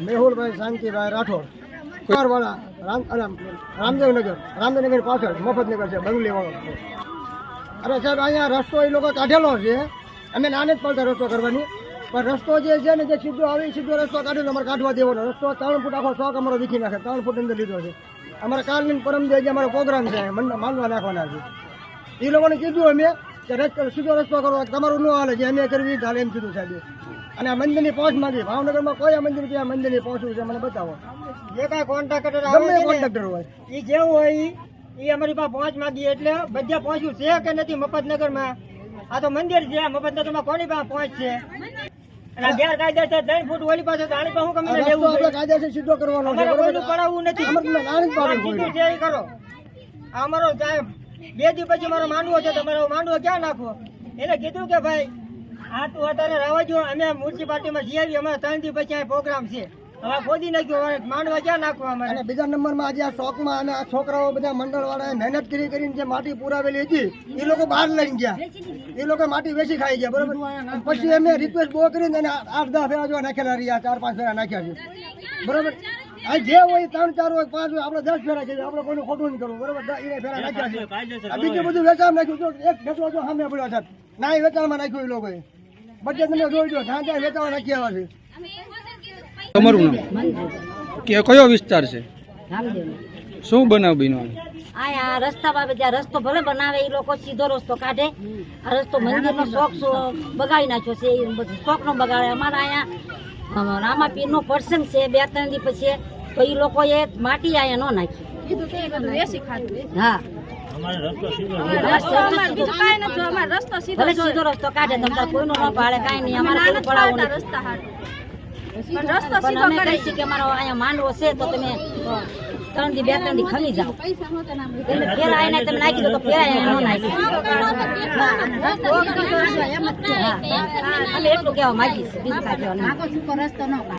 મેહુલભાઈ શાંતિભાઈ રાઠોડ કુમારવાળા રામ રામદેવનગર રામદેવનગર પાછળ, મફતનગર છે, બંગલીવાળો. અરે સાહેબ, અહીંયા રસ્તો એ લોકો કાઢેલો છે. અમે નાને જ પડતા રસ્તો કરવાની. પણ રસ્તો જે છે ને, જે સીધો આવે સીધો રસ્તો કાઢ્યો અમારે કાઢવા દેવાનો. રસ્તો ત્રણ ફૂટ આખો શોખ અમારો વીખી નાખે. ત્રણ ફૂટ અંદર લીધો છે. અમારે કાલની પરમ જે અમારો પ્રોગ્રામ છે માનવા નાખવાના છે. એ લોકોને કીધું અમે કે રસ્તો સીધો રસ્તો કરો તમારું ન હાલે જે અમે કરવી હાલે એમ કીધું સાહેબ. અને આ મંદિરની પહોંચ માંગી. ભાવનગરમાં કોઈ આ મંદિર આ મંદિરની પહોંચવું છે મને બતાવો. જે કાંઈ કોન્ટ્રાક્ટર ગમે કોન્ટ્રાક્ટર હોય. એ જેવું હોય એ અમારી પાસે પહોંચ માંગીએ એટલે બધા પહોંચ્યું છે કે નથી મફતનગરમાં? આ તો મંદિર છે મફતનગરમાં કોની પાસે પહોંચ છે? અમારે બે દી પછી મારો માંડવો છે તમારો માંડવો ક્યાં નાખવો? એને કીધું કે ભાઈ, આ તું અત્યારે રહેવા જો અમે મ્યુનિસિપાલિટીમાં જઈ આવી અમારે ત્રણ દી પછી પ્રોગ્રામ છે. હવે ખોદી નાખ્યો માંડવા ક્યાં નાખવા અમારે? બીજા નંબરમાં આજે આ શોખમાં છોકરાઓ બધા મંડળવાળાએ મહેનત કરી કરીને જે માટી પુરાવેલી હતી, એ લોકો બહાર લઈને ગયા. એ લોકો માટી વેચી ખાઈ ગયા, બરોબર? પછી અમે રિક્વેસ્ટ બહુ કરીને આઠ દસ ફેરા જો નાખેલા રહ્યા, ચાર પાંચ ફેરા નાખ્યા છે. બરોબર? આ જે હોય ત્રણ ચાર હોય પાંચ હોય આપણે દસ ફેરા છે આપણે કોઈનું ખોટું નહીં કરવું બરોબર? એને ફેરા નાખ્યા છે. બીજું બધું વેચાણ નાખ્યું તો એક ઢેકલો જો સામે પડ્યો છે. ના એ વેચાણમાં નાખ્યું એ લોકોએ. બધે તમે જોઈ જો ત્યાં વેચાણ નાખી આવ્યા છે. તમારું નામ? કે કયો વિસ્તાર છે? શું બનાવ બન્યો? આ રસ્તા બાબતે ત્યાં રસ્તો ભલે બનાવે એ લોકો સીધો રસ્તો કાઢે. આ રસ્તો મંદિરનો શોખ બગાડી નાખ્યો છે એ બધું શોખનો બગાડે. અમારા અહીંયા રામાપીર નો પ્રસંગ છે બે ત્રણ દી પછી તો એ લોકોએ માટી આયા ન નાખી. હા. સીધો રસ્તો કાઢે તમને કોઈનો ન પાડે કાંઈ નહીં અમારે કે અમારો અહીંયા માંડવો છે તો તમે ત્રણ દી બે ત્રણ દી ખમી જાવ એટલે તમે નાખી દો તો ફેરા અહીંયા ન નાખી. અમે એટલું કહેવા માંગીએ બીજું કાંઈ કહેવાનું નથી.